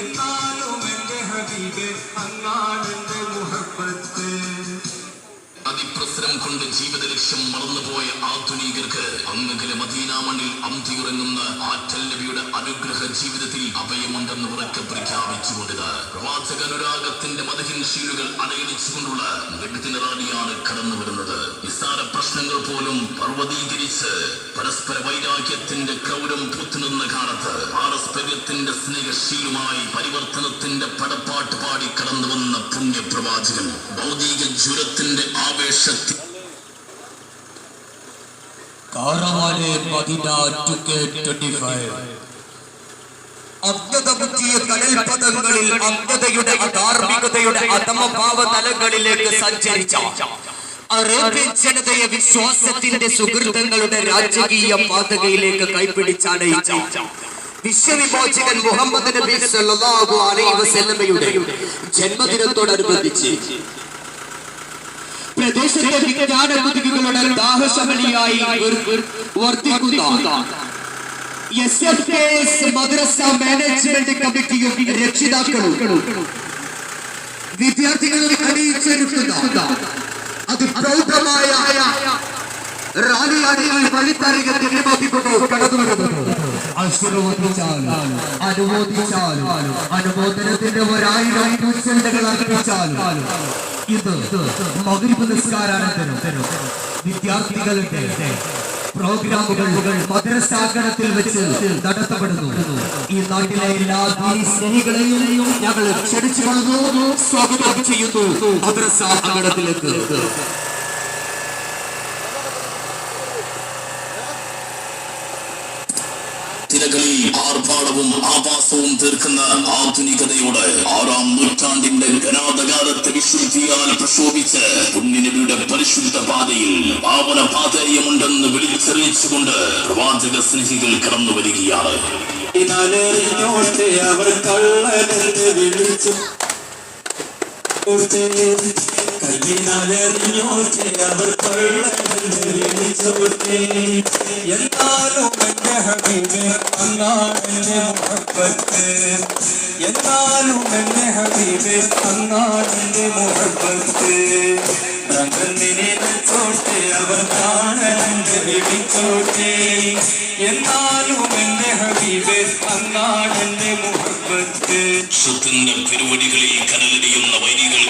എന്നാലും എന്റെ ഹബീബെ അങ്ങാണെന്റെ മുഹബത്ത്. അതിപ്രസരം കൊണ്ട് ജീവിത ലക്ഷ്യം മറന്നുപോയ ആധുനികർക്ക് അങ്ങകലെ മദീന മണ്ണിൽ അന്തിയുറങ്ങുന്ന ആറ്റൽ നബിയുടെ അനുഗ്രഹ ജീവിതത്തിൽ അഭയമുണ്ടെന്ന് ഉറക്കെ പ്രഖ്യാപിച്ചുകൊണ്ടത്. പ്രവാചക അനുരാഗത്തിന്റെ മതഹിൻ ശീലുകൾ അലയടിച്ചുകൊണ്ടുള്ള നെടുതിനിറാണിയാണ് കടന്നു വരുന്നത് നിസ്സാര പ്രശ്നങ്ങൾ പോലും പർവതീകരിച്ച് പരസ്പര വൈരാഗ്യത്തിന്റെ സ്നേഹശീലുമായി പരിവർത്തനത്തിന്റെ പടപ്പാട്ട് പാടി കടന്നു വന്ന പുണ്യപ്രവാചകൻ ഭൗതിക ജ്വരത്തിന്റെ ആവേശത്തിൽ കാറവാലെ മദീന 2K25 അജ്ഞത മുറ്റിയ കടൽപഥങ്ങളിൽ അജ്ഞതയുടെ അധാർമികതയുടെ അധമഭാവ തലങ്ങളിലേക്ക് സഞ്ചരിച്ച അറേബ്യൻ ജനതയെ വിശ്വാസത്തിന്റെ സുഹൃത്തങ്ങളുടെ രാജകീയ പാതകയിലേക്ക് കൈപിടിച്ചണയിച്ച വിശ്വവിമോചകൻ മുഹമ്മദ് നബി സല്ലല്ലാഹു അലൈഹി വസല്ലമയുടെ ജന്മദിനത്തോടനുബന്ധിച്ച് പ്രദേശത്തെ വിജ്ഞാന കുതികളുടെ ദാഹശമനിയായി വർദ്ധിക്കുന്ന എസ് മദ്രസ മാനേജ്മെന്റ് കമ്മിറ്റിയും രക്ഷിതാക്കളും വിദ്യാർത്ഥികളെ അണിയിച്ചൊരുക്കുന്ന അതിപ്രൗഢമായ റാലിയാണ് നോക്കിക്കൊണ്ട് കടന്നു വരുന്നത് ആശീർവദിച്ചാൽ അനുമോദിച്ചാൽ അനുമോദനത്തിന്റെ ഒരായിരം നൂറ്റണ്ടകൾ അർപ്പിച്ചാലും ഇത് മകരിപ്പ് നിസ്കാരാനന്തരം വിദ്യാർത്ഥികളുടെ പ്രോഗ്രാമുകൾ മദ്രസാഗരത്തിൽ വെച്ച് നടത്തപ്പെടുന്നു. ഈ നാട്ടിലെ എല്ലാ സ്നേഹികളെയും ഞങ്ങൾ ക്ഷണിച്ചു കൊള്ളുന്നു സ്വാഗതം ചെയ്യുന്നു മദ്രസ തിരകളിൽ ആർഭാടവും ആവാസവും തീർക്കുന്ന ആധുനികതയോട് ആറാം നൂറ്റാണ്ടിന്റെ ഘനാതകാലത്തെ വിശുദ്ധിയാൽ പ്രക്ഷോഭിച്ച് പുണ്യനബിയുടെ പരിശുദ്ധ പാതയിൽ പാവന പാതയമുണ്ടെന്ന് വിളിച്ചറിയിച്ചുകൊണ്ട് പ്രവാചക സ്നേഹികൾ കടന്നു വരികയാണ്. അവർ കള്ളനെന്ന് വിളിച്ചു. കയ്യിനാലെറിഞ്ഞോട്ടെ അവർ ഹബീബെ ഹബീബെ അവർ ഹബീബെ കനലടിയുന്ന വൈരികൾക്കെതിരെ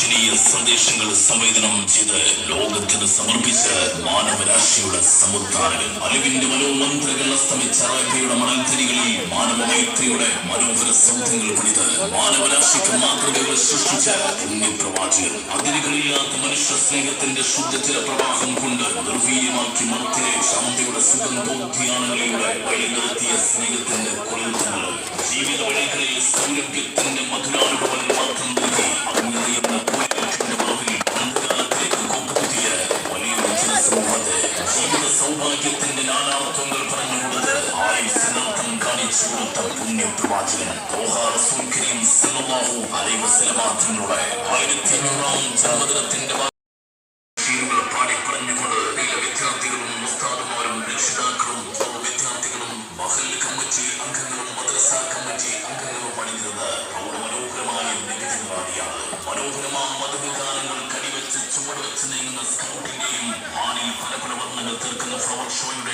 അനവചനീയ സന്ദേശങ്ങൾ സംവേദനം ചെയ്ത് ലോകത്തിന് സമർപ്പിച്ച് മാനവരാശിയുടെ സമുദ്ധാരകൻ അലിവിന്റെ മനോമന്ത്രകൾ അസ്തമിച്ച അറേബ്യയുടെ മണൽത്തരികളിൽ മാനവമൈത്രിയുടെ മനോഹര സൗധങ്ങൾ പണിത് മാനവരാശിക്ക് മാതൃകകൾ സൃഷ്ടിച്ച പുണ്യപ്രവാചകൻ അതിരുകളില്ലാത്ത മനുഷ്യ സ്നേഹത്തിന്റെ ശുദ്ധജല പ്രവാഹം കൊണ്ട് നിർവീര്യമാക്കി മർത്തിലെ ശാന്തിയുടെ സുഗന്ധോദ്യാനങ്ങളിലൂടെ വഴിനിർത്തിയ സ്നേഹത്തിന്റെ കൊലുത്തങ്ങൾ ജീവിത വഴികളിൽ സൗരഭ്യത്തിന്റെ മധുരാനുഭവം മാത്രം ജീവിത സൗഭാഗ്യത്തിന്റെ നാനാർത്ഥങ്ങൾ പറഞ്ഞുകൊടുത്ത് ആയുസിനർത്ഥം കാണിച്ചു കൊടുത്ത പുണ്യ പ്രവാചകൻ തങ്ങളുടെ ആയിരത്തി അഞ്ഞൂറാം ജന്മദിനത്തിന്റെ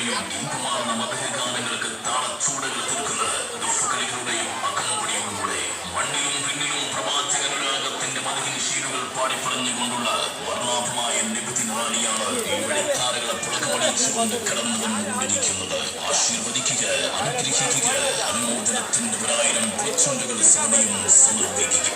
ഫ്ലവർ ഷോയുടെയും ഇമ്പമാർന്ന മധുര ഗാനങ്ങൾക്ക് താളച്ചൂടുകൾ തീർക്കുന്ന ദുഃഖകളികളുടെയും അകമ്പടിയും കൂടെ മണ്ണിലും പിന്നിലും പ്രവാചകനുരാഗത്തിന്റെ മധുരിൻ ശീലുകൾ പാടിപ്പറഞ്ഞുകൊണ്ടുള്ള വർണാഭമായ നികുതി റാണിയാണ് ഈ വെളിത്താരകളെ പുളകമണിച്ചുകൊണ്ട് കടന്നു വന്നുകൊണ്ടിരിക്കുന്നത് ആശീർവദിക്കുക അനുഗ്രഹിക്കുക അനുമോദനത്തിന്റെ ഒരായിരം കൊച്ചുണ്ടുകൾ സമയം സമർപ്പിക്കുക.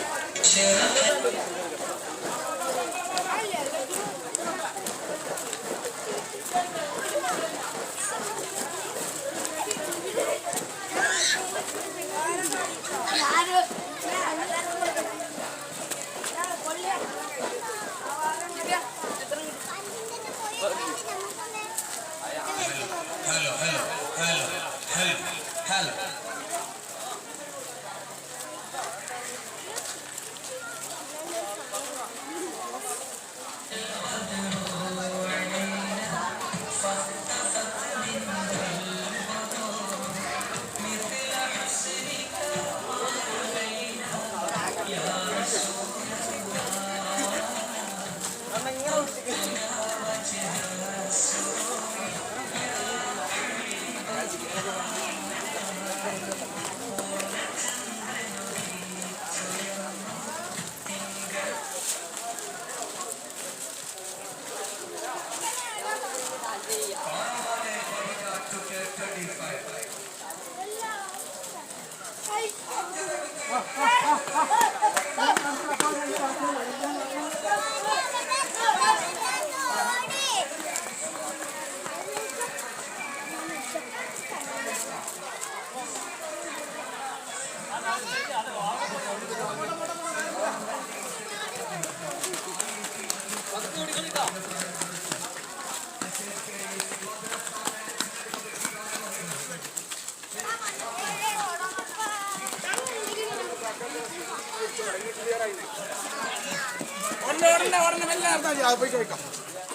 നടന്നാൽ പോയി കഴിക്കാം.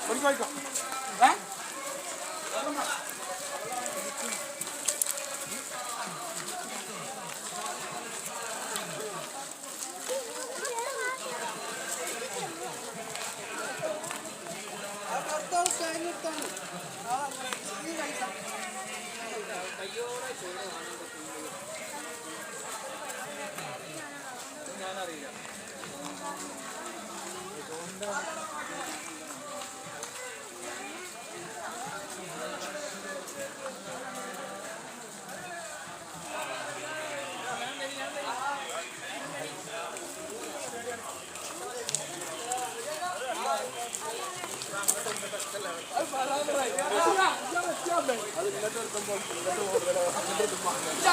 പോയി കഴിക്കാം. ഏ? ഞാനറിയില്ല. അത് ഇങ്ങോട്ട് എത്തുമ്പോൾ ഇങ്ങോട്ട് പോകുമ്പോൾ